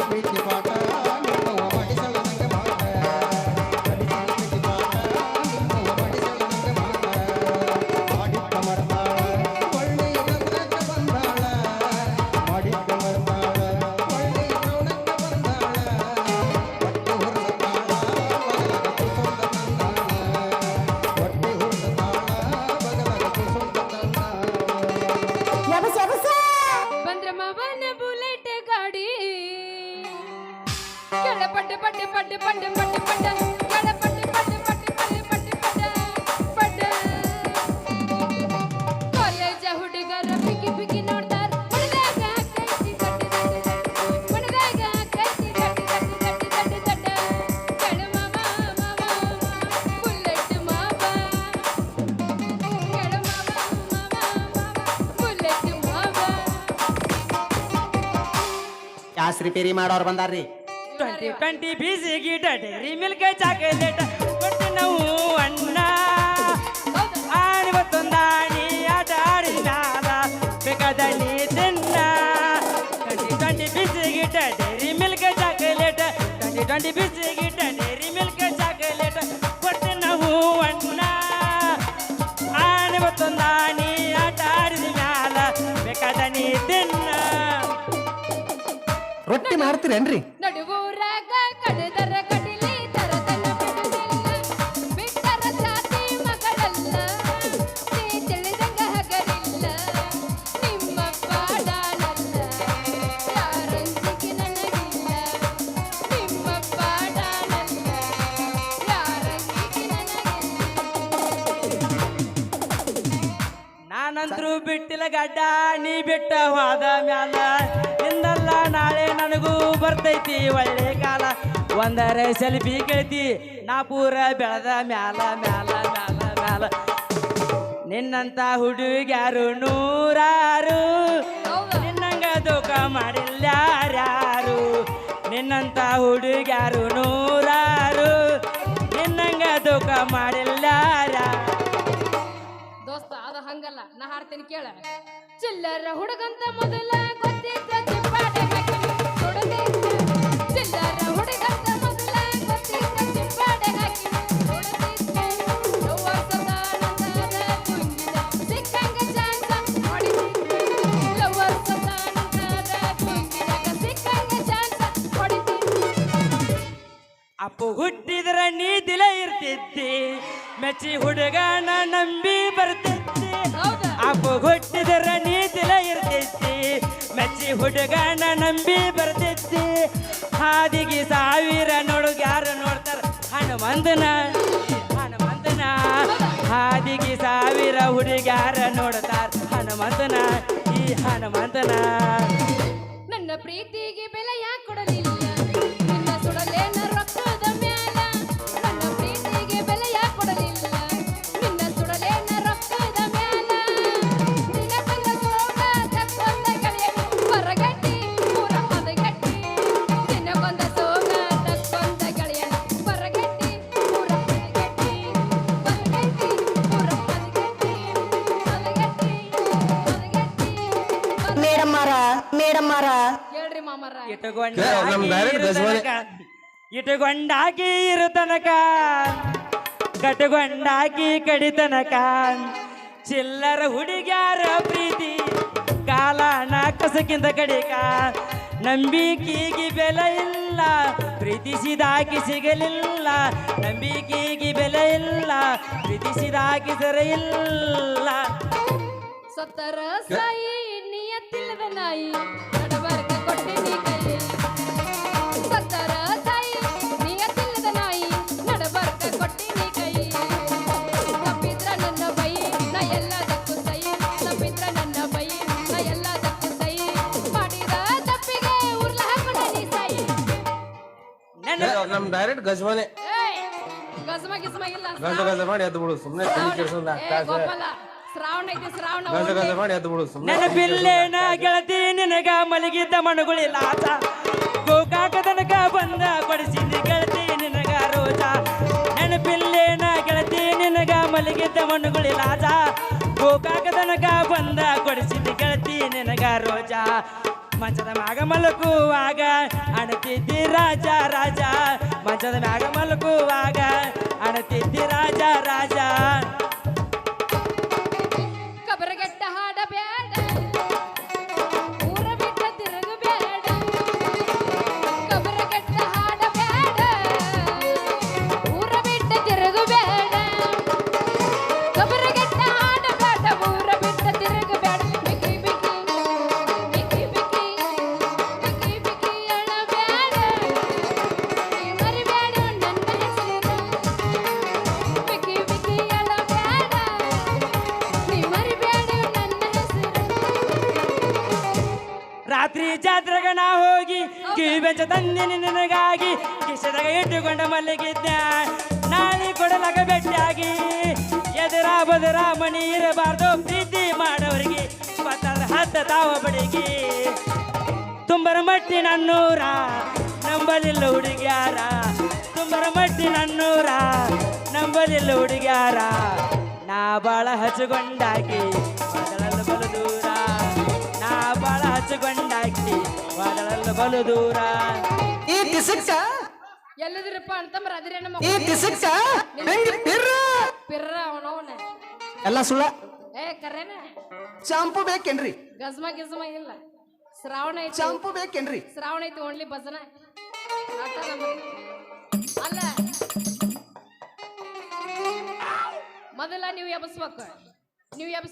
ಕಲಿಸಿದ ಪ್ರೀತಿ gas repair ಮಾಡೋರು ಬಂದಾರ್ರಿ twenty ಬೀಸಿ ಬಿಸಿ ಡೈರಿ ಮಿಲ್ಕ್ ಚಾಕಲೇಟ್ ಕೊಟ್ಟು ನಾವು ಅಣ್ಣ ಆಣಿವತ್ತೊಂದಾಣಿ ಆಟ ಆಡಿ ಮ್ಯಾಲ ಬೇಕಾದ ನೀ ತಿನ್ನ ಟ್ವೆಂಟಿ ಟ್ವೆಂಟಿ ಬಿಸಿ Dairy Milk chocolate. Twenty twenty ಬಿಸಿ ಡೈರಿ ಮಿಲ್ಕ್ ಚಾಕಲೇಟ್ ಕೊಟ್ಟು ನಾವು ಅಣ್ಣ ಆಣಿವತ್ತೊಂದಾಣಿ ಆಟ ಆಡಿದ ಮ್ಯಾಲ ಬೇಕಾದ ತಿನ್ನ ರೊಟ್ಟಿ ಮಾಡ್ತೀರೇನ್ರಿ? ನಾನಂತ್ರು ಬಿಟ್ಟಿಲ್ಲ ಗಡ್ಡ ನೀ ಬಿಟ್ಟ ಹೋದ ಮ್ಯಾಲ. ಇಂದಲ್ಲ ನಾಳೆ ನನಗೂ ಬರ್ತೈತಿ ಒಳ್ಳೆ ಕಾಲ. ಒಂದರ ಸೆಲ್ಫಿ ಕೇಳ್ತಿ ನಾ ಪೂರ ಬೆಳೆದ ಮ್ಯಾಲ ಮ್ಯಾಲ ಮ್ಯಾಲ ಮ್ಯಾಲ. ನಿನ್ನಂತ ಹುಡುಗ್ಯಾರು ನೂರಾರು? ನಿನ್ನಂಗ ದುಃಖ ಮಾಡಿಲ್ಲ ಯಾರ್ಯಾರು ನಿನ್ನಂತ ಹುಡುಗ್ಯಾರು ನೂರಾರು ಹಂಗಲ್ಲ, ನಾ ಹಾಡ್ತೇನೆ ಕೇಳ. ಚಿಲ್ಲರ ಹುಡುಗಂತ ಮೊದಲ ಅಪ್ಪು ಹುಟ್ಟಿದ್ರ ನೀ ದಿಲ ಇರ್ತಿದ್ದಿ. ಮೆಚ್ಚಿ ಹುಡುಗನ ನಂಬಿ ಬರ್ತಿದ್ದಿ ಅಪ್ಪು ಹುಟ್ಟಿದ್ರ ನೀತಿಲ ಇರ್ತೈತಿ. ಮೆಚ್ಚಿ ಹುಡುಗನ ನಂಬಿ ಬರ್ತೈತಿ. ಹಾದಿಗೆ ಸಾವಿರ ನೋಡುಗ್ಯಾರ ನೋಡ್ತಾರ? ಹನುಮಂದನ ಹನುಮಂತನ. ಹಾದಿಗೆ ಸಾವಿರ ಹುಡುಗ್ಯಾರ ನೋಡ್ತಾರ? ಹನುಮಂತನ. ಈ ಹನುಮಂತನ. ನನ್ನ ಪ್ರೀತಿಗೆ ಬೆಲೆ ಯಾಕೆ ಕೊಡಲಿಲ್ಲ? ಇರು ತನಕ. ಕಟುಗೊಂಡಾಕಿ ಕಡಿತನಕ ಚಿಲ್ಲರ ಹುಡುಗ್ಯಾರ ಪ್ರೀತಿ ಕಾಲನ ಕಸಕ್ಕಿಂತ ಕಡಿಕ. ನಂಬಿಕೆಗೆ ಬೆಲೆ ಇಲ್ಲ ಪ್ರೀತಿಸಿದಾಕಿ ಸಿಗಲಿಲ್ಲ. ನಂಬಿಕೆಗೆ ಬೆಲೆ ಇಲ್ಲ ಪ್ರೀತಿಸಿದಾಕಿ ಸರ ಇಲ್ಲ. ಸತ್ತರ ಸಾಯಿ ನಿಯತ್ತಿಲ್ಲದ ನಾಯಿ ನಡಬರ್ಕ ಕೊಟ್ಟಿನಿ ಕೈ. ನಮ್ ಡೈರೆಕ್ಟ್ ಗಜ್ಮನೆ ಏಯ್ ಗಜಮ ಗಿಸ್ಮ ಇಲ್ಲ ಗಂಟು ಗಂಟು ಮಾಡಿ ಎದ್ದು ಬಿಡು ಸುಮ್ಮನೆ ತಲೆ ಕೆಡ್ಸೋದ ಏ ಗೋಪಾಲ ಶ್ರಾವಣ ಐತಿ ಶ್ರಾವಣ ಗಂಟು ಗಂಟು ಹೋಗ್ಲಿ. ಮಾಡಿ ಎದ್ದು ಬಿಡು ಸುಮ್ಮನೆ ನನ್ನ ಬಿಲ್ಲೇನ ಗೆಳತಿ ನಿನಗ ಮಲಗಿದ್ದ ಮಣಗುಳಿಲ್ಲ ಆತ ಗೋಕಾಕ ತನಕ ಬಂದ ಕೊಡಿಸಿದ ಗೆಳತಿ ನಿನಗ ರೋಜ. ನನ್ನ ಬಿಲ್ಲೇನ ಗೆಳತಿ ನಿನಗ ಮಲಗಿದ್ದ ಮಣಗುಳಿಲ್ಲ ಆತ ಗೋಕಾಕ ತನಕ ಬಂದ ಕೊಡಿಸಿದ ಗೆಳತಿ ನಿನಗ ರೋಜ. ಮಂಚದ ಮಾಗ ಮಲಗುವಾಗ ಅಣತಿದ್ದಿ ರಾಜ ರಾಜ. ಮಂಚದ ಮ್ಯಾಗ ಮಲಗುವಾಗ ಅಣತಿದ್ದಿ ರಾಜ ರಾಜ ಜಾತ್ರೆಗ ನಾ ಹೋಗಿ ಕಿವಿ ಬೆಂಚ ತಂದಿನಿ ನಿನಗಾಗಿ ಕಿಶದಾಗ ಇಟ್ಟುಕೊಂಡ ಮಲ್ಲಿಗಿದ್ದ. ನಾಳೆ ಕೊಡಲಾಗ ಬೆಟ್ಟಿಯಾಗಿ ಎದುರ ಬದುರ ಮಣಿ ಇರಬಾರ್ದು ಪ್ರೀತಿ ಮಾಡೋರಿಗೆ ಪತ್ತದ ಹತ್ತ ತಾವ ಬಡಿಗೆ. ತುಂಬರ ಮಟ್ಟಿ ನನ್ನೂರ ನಂಬಲಿಲ್ಲ ಹುಡುಗ್ಯಾರ. ತುಂಬರ ಮಟ್ಟಿ ನನ್ನೂರ ನಂಬಲಿಲ್ಲ ಹುಡುಗ್ಯಾರ. ನಾ ಬಾಳ ಹಚ್ಚಿಕೊಂಡಾಗಿ ಬಲು ಬಾಳ ಹಚ್ಚಗೊಂಡಾಗಿ ವಾದಳಲು ಬಲು ದೂರ. ಈ ದಿಸಕ್ಕ ಎಲ್ಲದಿರಪ್ಪ ಅಂತಂದ್ರ ಅದಿರೇನ ಈ ದಿಸಕ್ಕ ಹೆಂಗ್ ಪಿರ್ರ? ಪಿರ್ರ ಅವನವನ ಎಲ್ಲ ಸುಳ್ಳ? ಏ ಕರೇನ. ಶಾಂಪು ಬೇಕೇನ್ರಿ? ಗಜ್ಮ ಗಿಜ್ಮ ಇಲ್ಲ. ಶ್ರಾವಣ ಐತಿ. ಚಾಂಪು ಬೇಕೇನ್ರಿ? ಶ್ರಾವಣ ಐತಿ ಓನ್ಲಿ ಭಜನ. ಅಲ್ಲ. ಮೊದಲ ನೀವು ಎಬ್ಸ್ಬೇಕು. ನೀವು ಎಬ್ಸ್